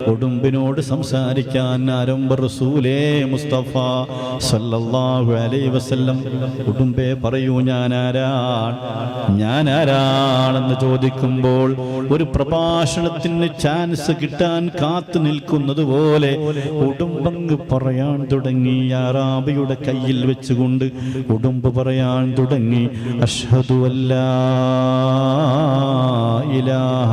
ഉടുമ്പിനോട് സംസാരിക്കാൻ ആരംഭ റസൂലേ മുസ്തഫ സല്ലല്ലാഹു അലൈഹി വസല്ലം. കുടുംബേ പറയൂ ഞാൻ ആരാണ് ഞാൻ ആരാണെന്ന് ചോദിക്കുമ്പോൾ ഒരു പ്രഭാഷണത്തിന് ചാൻസ് കിട്ടാൻ കാത്തു നിൽക്കുന്നത് പോലെ ഉടുമ്പങ്ങ് പറയാൻ തുടങ്ങി. അറാബിയുടെ കയ്യിൽ വെച്ചുകൊണ്ട് കുടുംബ് പറയാൻ തുടങ്ങി. അഷ്ഹദു അല്ലാ ഇലാഹ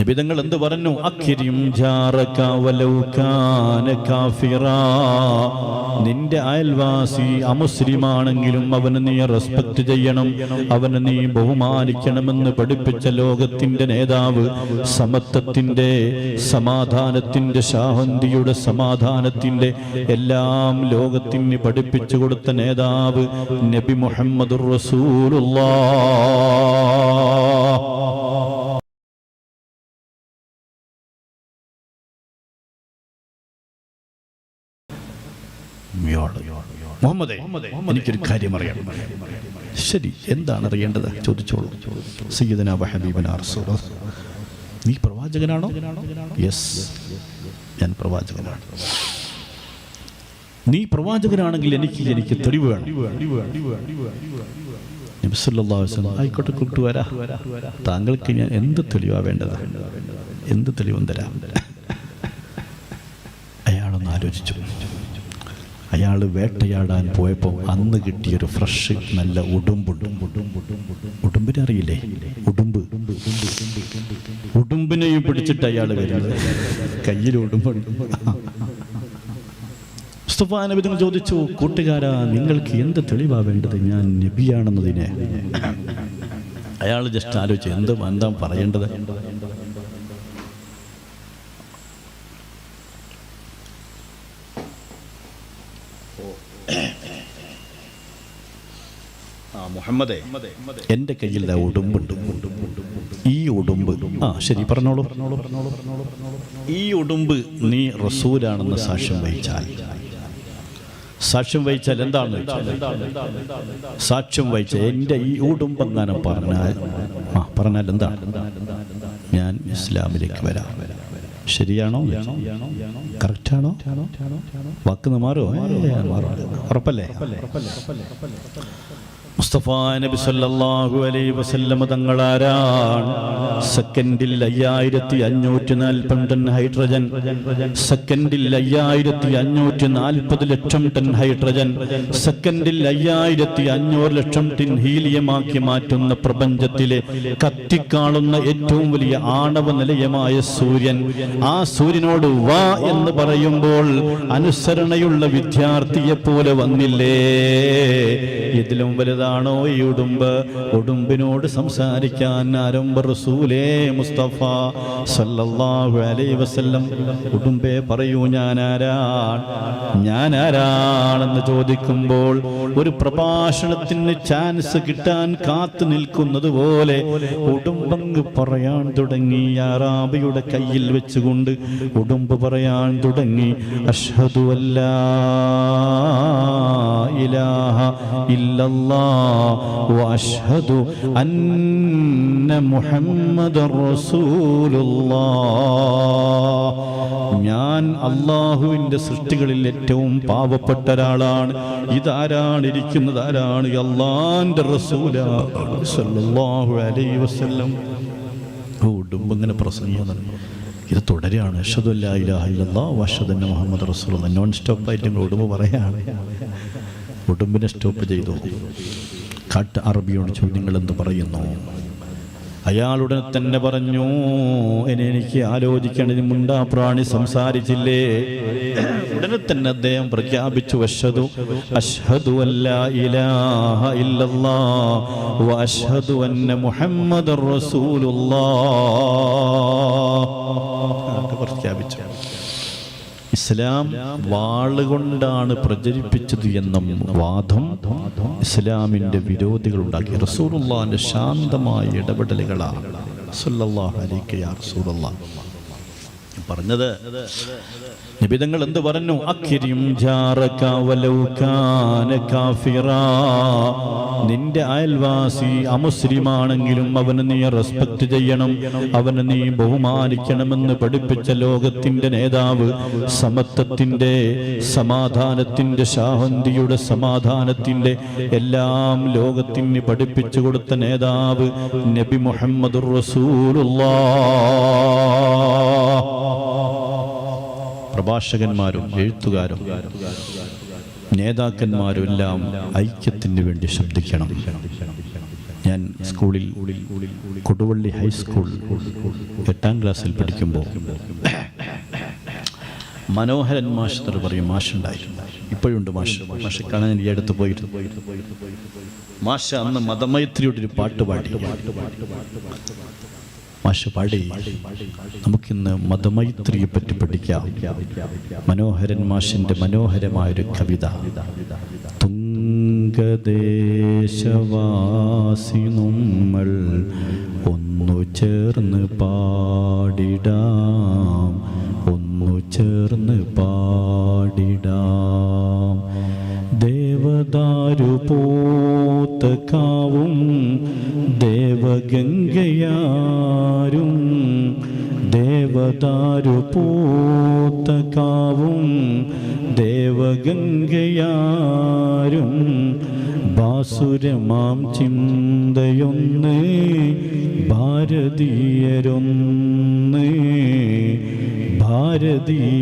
നിബിതങ്ങൾ എന്ത് പറഞ്ഞു? കാന നിന്റെ അയൽവാസി അമുസ്ലിമാണെങ്കിലും അവന് നീ റെസ്പെക്ട് ചെയ്യണം. അവന് നീ ബഹുമാനിക്കണമെന്ന് പഠിപ്പിച്ച ലോകത്തിന്റെ നേതാവ് സമത്വത്തിന്റെ സമാധാനത്തിന്റെ ശാഹന്തിയുടെ സമാധാനത്തിന്റെ എല്ലാം ലോകത്തിന് പഠിപ്പിച്ചു കൊടുത്ത നേതാവ് നബി മുഹമ്മദ് റസൂലുള്ളാഹ് മുഹമ്മദേ എനിക്കൊരു കാര്യം അറിയാം ശരി എന്താണ് അറിയേണ്ടത്? ചോദിച്ചോളൂ. സയ്യിദന ഹബീബന നീ പ്രവാചകനാണോ? യെസ് ഞാൻ പ്രവാചകനാണ്. നീ പ്രവാചകനാണെങ്കിൽ എനിക്ക് എനിക്ക് തെളിവ് വേണം. ആയിക്കോട്ടെ കൂട്ടുവരാ താങ്കൾക്ക് ഞാൻ എന്ത് തെളിവാ വേണ്ടത്? എന്ത് തെളിവും തരാം? അയാളൊന്ന് ആലോചിച്ചു. അയാൾ വേട്ടയാടാൻ പോയപ്പോൾ അന്ന് കിട്ടിയൊരു ഫ്രഷ് നല്ല ഉടുമ്പുണ്ട്. ഉടുമ്പിനെ അറിയില്ലേ? ഉടുമ്പ്. ഉടുമ്പിനെയും പിടിച്ചിട്ട് അയാൾ വരുന്നത്. കയ്യിൽ ഉടുമ്പുണ്ട്. ചോദിച്ചു കൂട്ടുകാരാ നിങ്ങൾക്ക് എന്ത് തെളിവാ വേണ്ടത്? ഞാൻ നബിയാണെന്നതിനെ. അയാൾ ജസ്റ്റ് ആലോചിച്ചു എന്ത് എന്താ പറയേണ്ടത്? മുഹമ്മദേ എന്റെ കയ്യിൽ ഉടുമ്പുണ്ട്. ഈ ഉടുമ്പ് ആ ശരി പറഞ്ഞോളൂ. ഈ ഉടുമ്പ് നീ റസൂലാണെന്ന് സാക്ഷ്യം വഹിച്ചാൽ. സാക്ഷ്യം വഹിച്ചാൽ എന്താണ്? സാക്ഷ്യം വഹിച്ച എന്റെ ഈ ഉടുമ്പെങ്ങാനും പറഞ്ഞാൽ ആ പറഞ്ഞാൽ എന്താണ് ഞാൻ ഇസ്ലാമിലേക്ക് വരാം. ശരിയാണോ? കറക്റ്റാണോ? വാക്ക് മാറുമോ മാറോ മാറും. ഉറപ്പല്ലേ? മുസ്തഫ നബി സല്ലല്ലാഹു അലൈഹി വസല്ലമ തങ്ങളാരാണ്? സെക്കൻഡിൽ അയ്യായിരത്തി അഞ്ഞൂറ്റി നാൽപ്പത് ടൺ ഹൈഡ്രജൻ. സെക്കൻഡിൽ അയ്യായിരത്തി അഞ്ഞൂറ്റി നാൽപ്പത് ലക്ഷം ടൺ ഹൈഡ്രജൻ. സെക്കൻഡിൽ അയ്യായിരത്തി അഞ്ഞൂറ് ലക്ഷം ടൺ ഹീലിയമാക്കി മാറ്റുന്ന പ്രപഞ്ചത്തിലെ കത്തിക്കാളുന്ന ഏറ്റവും വലിയ ആണവ നിലയമായ സൂര്യൻ. ആ സൂര്യനോട് വാ എന്ന് പറയുമ്പോൾ അനുസരണയുള്ള വിദ്യാർത്ഥിയെ പോലെ വന്നില്ലേ? ഇതിലും വലുതാണോ ഈ ഉടുമ്പ്? ഉടുമ്പിനോട് സംസാരിക്കാൻ ആരംഭ റസൂലേ മുസ്തഫ സല്ലല്ലാഹു അലൈഹി വസല്ലം. ഉടുമ്പേ പറയൂ ഞാൻ ആരാണ് ഞാൻ ആരാണെന്ന് ചോദിക്കുമ്പോൾ ഒരു പ്രഭാഷണത്തിന് ചാൻസ് കിട്ടാൻ കാത്തു നിൽക്കുന്നത് പോലെ ഉടുമ്പങ്ങ് പറയാൻ തുടങ്ങി. അറാബിയുടെ കയ്യിൽ വെച്ചുകൊണ്ട് ഉടുമ്പ് പറയാൻ തുടങ്ങി. അഷ്ഹദു ഇലാഹ ഇല്ലല്ലാഹ് أن محمد رسول الله. ഞാൻ അള്ളാഹുവിന്റെ സൃഷ്ടികളിൽ ഏറ്റവും പാവപ്പെട്ട ഒരാളാണ്. ഇതാരാണ് ഇരിക്കുന്നത്? ആരാണ്? അള്ളാന്റെ റസൂലാഹു അലൈഹി വസല്ലം. ഉടുമ്പ് ഇങ്ങനെ പ്രസംഗം ഇത് തുടരുകയാണ്. അഷദുല്ലാ ഇലാഹ ഇല്ലല്ലാഹ് വഅഷ്ഹദു അന്ന മുഹമ്മദ് റസൂൽ നോൺ സ്റ്റോപ്പായിട്ട് ഉടുമ്പ് പറയാണ് ഉടുമ്പിനെ സ്റ്റോപ്പ് ചെയ്തു. കാട്ട് അറബിയോട് ചോദ്യങ്ങൾ എന്ന് പറയുന്നു? അയാളുടെ തന്നെ പറഞ്ഞു ഇനി എനിക്ക് ആലോചിക്കണതിന് മുണ്ടാ പ്രാണി സംസാരിച്ചില്ലേ? ഉടനെ തന്നെ അദ്ദേഹം പ്രഖ്യാപിച്ചു അഷ്ഹദു അഷ്ഹദു അല്ലാ ഇലാഹ ഇല്ലല്ലാഹ് വ അഷ്ഹദു അന്ന മുഹമ്മദർ റസൂലുള്ളാഹ്. പ്രഖ്യാപിച്ചു? ഇസ്ലാം വാളുകൊണ്ടാണ് പ്രചരിപ്പിച്ചത് എന്ന വാദം ഇസ്ലാമിന്റെ വിരോധികൾ ഉണ്ടാക്കി റസൂറുള്ളാന്റെ ശാന്തമായ ഇടപെടലുകളാണ്. സുല്ലാഹ് യാ റസൂലുള്ളാഹ് പറഞ്ഞത്. നിബിതങ്ങൾ എന്ത് പറഞ്ഞു? അക്കിരിം ജാറക വലൗ കാഫിറാ. നിന്റെ അയൽവാസി അമുസ്ലിമാണെങ്കിലും അവന് നീ റെസ്പെക്ട് ചെയ്യണം. അവന് നീ ബഹുമാനിക്കണമെന്ന് പഠിപ്പിച്ച ലോകത്തിന്റെ നേതാവ് സമത്വത്തിന്റെ സമാധാനത്തിന്റെ ശാഹന്തിയുടെ സമാധാനത്തിന്റെ എല്ലാം ലോകത്തിന് പഠിപ്പിച്ചു കൊടുത്ത നേതാവ് നബി മുഹമ്മദ് പ്രഭാഷകന്മാരും എഴുത്തുകാരും നേതാക്കന്മാരും എല്ലാം ഐക്യത്തിന് വേണ്ടി ശബ്ദിക്കണം ഞാൻ സ്കൂളിൽ കൊടുവള്ളി ഹൈസ്കൂൾ എട്ടാം ക്ലാസ്സിൽ പഠിക്കുമ്പോൾ മനോഹരൻ മാഷ് പറയും മാഷുണ്ടായിരുന്നു. ഇപ്പോഴുണ്ട് മാഷ്. മാഷെ കാണാൻ ഈ അടുത്ത് പോയിട്ട്. മാഷ അന്ന് മതമൈത്രിയുടെ ഒരു പാട്ട് പാടി. മാഷ പാടി നമുക്കിന്ന് മതമൈത്രിയെ പറ്റി പഠിക്കാം. മനോഹരൻ മാഷിന്റെ മനോഹരമായൊരു കവിത. തുങ്കദേശവാസി നമ്മൾ ഒന്നു ചേർന്ന് പാടിടാം ഒന്നു ചേർന്ന് പാടിടാം. ദേവദാരു പോത്തക്കാവും ദേവഗംഗയാരും ദേവതാരു പൂത്തകാവും ദേവഗംഗയാരും ബാസുരമാം ചിന്തയൊന്ന് ഭാരതീയരൊന്ന് ഭാരതീയരൊന്ന്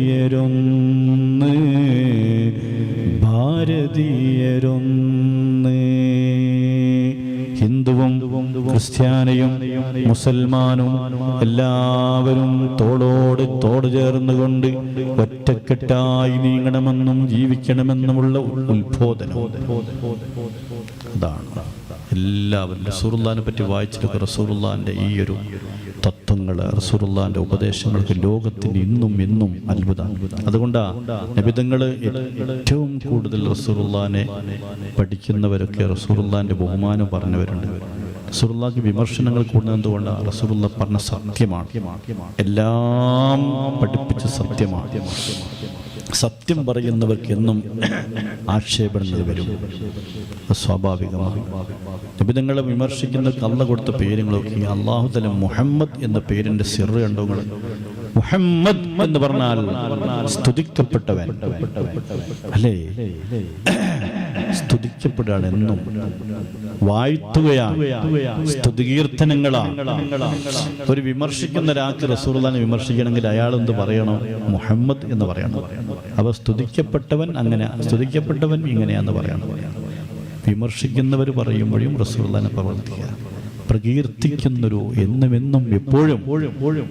ഭാരതീയരൊന്ന് ക്രിസ്ത്യാനിയും മുസൽമാനും എല്ലാവരും തോളോട് തോട് ചേർന്നുകൊണ്ട് ഒറ്റക്കെട്ടായി നീങ്ങണമെന്നും ജീവിക്കണമെന്നുമുള്ള ഉത്ബോധനം. അതാണ് എല്ലാവരും റസൂറുല്ലാനെ പറ്റി വായിച്ചിട്ട് റസൂറുല്ലാന്റെ ഈ ഒരു തത്വങ്ങൾ റസൂറുല്ലാന്റെ ഉപദേശങ്ങൾക്ക് ലോകത്തിന് ഇന്നും ഇന്നും അത്ഭുതം. അതുകൊണ്ടാണ് നബിതങ്ങൾ ഏറ്റവും കൂടുതൽ റസൂറുല്ലാനെ പഠിക്കുന്നവരൊക്കെ റസൂറുല്ലാന്റെ ബഹുമാനം പറഞ്ഞവരുണ്ട്. റസൂറുല്ലാക്ക് വിമർശനങ്ങൾ കൂടുന്നത് എന്തുകൊണ്ടാണ് റസൂലുള്ള പറഞ്ഞ സത്യമാണ്. എല്ലാം പഠിപ്പിച്ച സത്യമാണ്. സത്യം പറയുന്നവർക്ക് എന്നും ആക്ഷേപങ്ങൾ വരും. സ്വാഭാവികമാണ്. നിങ്ങളെ വിമർശിക്കുന്ന കള്ള കൊടുത്ത പേരുകളൊക്കെ അള്ളാഹുതല മുഹമ്മദ് എന്ന പേരിന്റെ സിറ് കണ്ടോ മുഹമ്മദ് എന്ന് പറഞ്ഞാൽ സ്തുതിക്കപ്പെട്ടവൻ. അല്ലേ? സ്തുതിക്കപ്പെടുകയാണ് എന്നും. വാഴ്ത്തുകയാണ് സ്തുതികീർത്തനങ്ങളാണ് ഒരു വിമർശിക്കുന്ന ഒരാൾക്ക് റസൂർദാനെ വിമർശിക്കണമെങ്കിൽ അയാൾ എന്ത് പറയണോ? മുഹമ്മദ് എന്ന് പറയണം. അവ സ്തുതിക്കപ്പെട്ടവൻ അങ്ങനെ സ്തുതിക്കപ്പെട്ടവൻ ഇങ്ങനെയാന്ന് പറയണം. വിമർശിക്കുന്നവർ പറയുമ്പോഴും റസൂർദാനെ പ്രവർത്തിക്കുക. പ്രകീർത്തിക്കുന്നൊരു എന്നും എന്നും എപ്പോഴും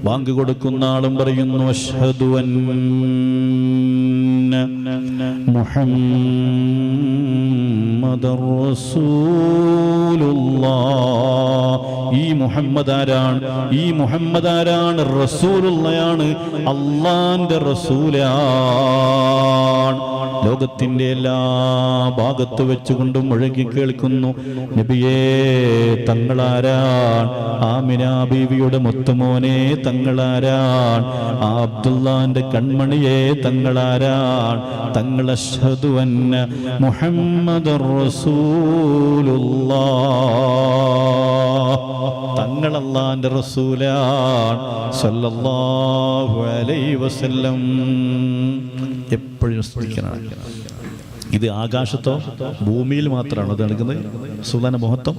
വാങ്ക് കൊടുക്കുന്ന ആളും പറയുന്നു അഷ്ഹദു റസൂലുള്ളാഹ്. ഈ മുഹമ്മദ് ആരാണ് ഈ മുഹമ്മദ് ആരാണ് റസൂലുള്ളയാണ് അള്ളാന്റെ റസൂലാണ്. ലോകത്തിന്റെ എല്ലാ ഭാഗത്ത് വെച്ചുകൊണ്ടും മുഴങ്ങി കേൾക്കുന്നു. നബിയേ തങ്ങളാരാൻ ആമിന ബീവിയുടെ മുത്തുമോനെ തങ്ങളാരാൻ ആ അബ്ദുല്ലാന്റെ കൺമണിയെ തങ്ങളാരാൻ തങ്ങളെ മുഹമ്മദ് അലൈഹി വസല്ലം. എപ്പോഴും ഇത് ആകാശത്തോ ഭൂമിയിൽ മാത്രമാണ് ഇത് നടക്കുന്നത് സുലാന മഹത്വം.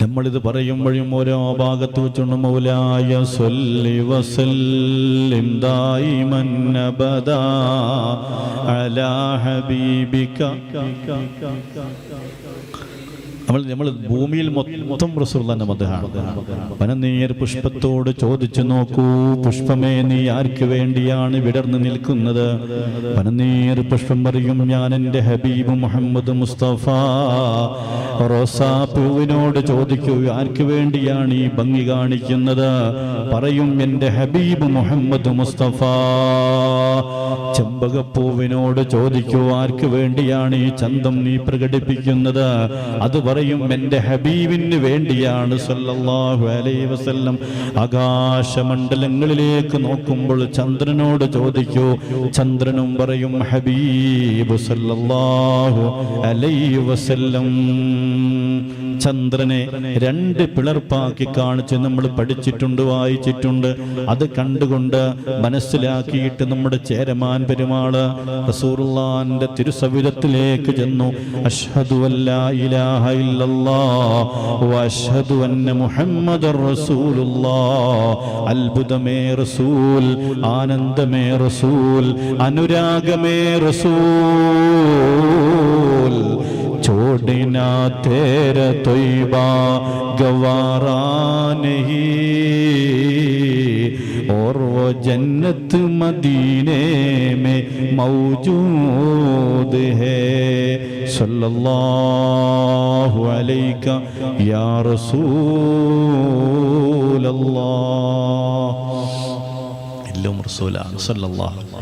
നമ്മളിത് പറയുമ്പോഴും ഓരോ ഭാഗത്ത് വെച്ചുകൊണ്ട് മൗലായ സ്വല്ലി വസല്ലിം ദായിമൻ മന്നബദാ അലാ ഹബീബിക. നമ്മൾ നമ്മൾ ഭൂമിയിൽ മൊത്തം റസൂർലാന്റെ മതമാണ്. വനനീർ പുഷ്പത്തോട് ചോദിച്ചു നോക്കൂ പുഷ്പമേ നീ ആർക്ക് വേണ്ടിയാണ് വിടർന്നു നിൽക്കുന്നത്? വനനീർ പുഷ്പം പറയും ഞാൻ എന്റെ ഹബീബ് മുഹമ്മദ് മുസ്തഫ. റോസാപ്പൂവിനോട് ചോദിക്കൂ ആർക്ക് വേണ്ടിയാണ് ഈ ഭംഗി കാണിക്കുന്നത്? പറയും എന്റെ ഹബീബ് മുഹമ്മദ് മുസ്തഫ. ചെമ്പകപ്പൂവിനോട് ചോദിക്കൂ ആർക്ക് വേണ്ടിയാണ് ഈ ചന്തം നീ പ്രകടിപ്പിക്കുന്നത്? അത് പറയും എന്റെ ഹബീബിന് വേണ്ടിയാണ് സല്ലല്ലാഹു അലൈഹി വസല്ലം ആകാശമണ്ഡലങ്ങളിലേക്ക് നോക്കുമ്പോൾ ചന്ദ്രനോട് ചോദിക്കൂ. ചന്ദ്രനും പറയും ഹബീബ് സല്ലല്ലാഹു അലൈഹി വസല്ലം. ചന്ദ്രനെ രണ്ട് പിളർപ്പാക്കി കാണിച്ച് നമ്മൾ പഠിച്ചിട്ടുണ്ട് വായിച്ചിട്ടുണ്ട്. അത് കണ്ടുകൊണ്ട് മനസ്സിലാക്കിയിട്ട് നമ്മുടെ ചേരമാൻ പെരുമാൾ റസൂറുള്ളാന്റെ തിരുസവിധത്തിലേക്ക് ചെന്നു. അഷ്ഹദു അന്ന അത്ഭുതമേ റസൂൽ ആനന്ദമേ റസൂൽ അനുരാഗമേ റസൂൽ. बिना तेरा اور وہ جنت مدینے میں موجود ہے صلی اللہ علیہ یا رسول اللہ रसूल رسول اللہ صلی اللہ